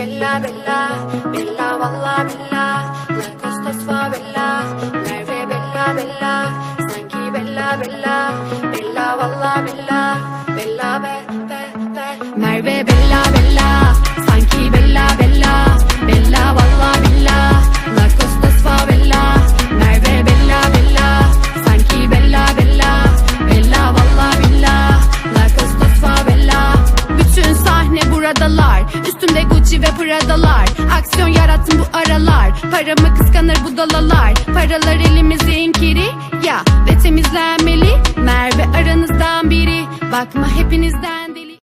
Sanki Bella Bella. Bella valla Bella. La Costas fa Bella. Merve Bella Bella. Sanki Bella Bella. Bella valla Bella. Bella be be be. Merve Bella Bella ve Prada'lar Aksiyon yarattım bu aralar. Paramı kıskanır bu dalalar. Paralar elimizin kiri Ya ve temizlenmeli. Merve aranızdan biri. Bakma hepinizden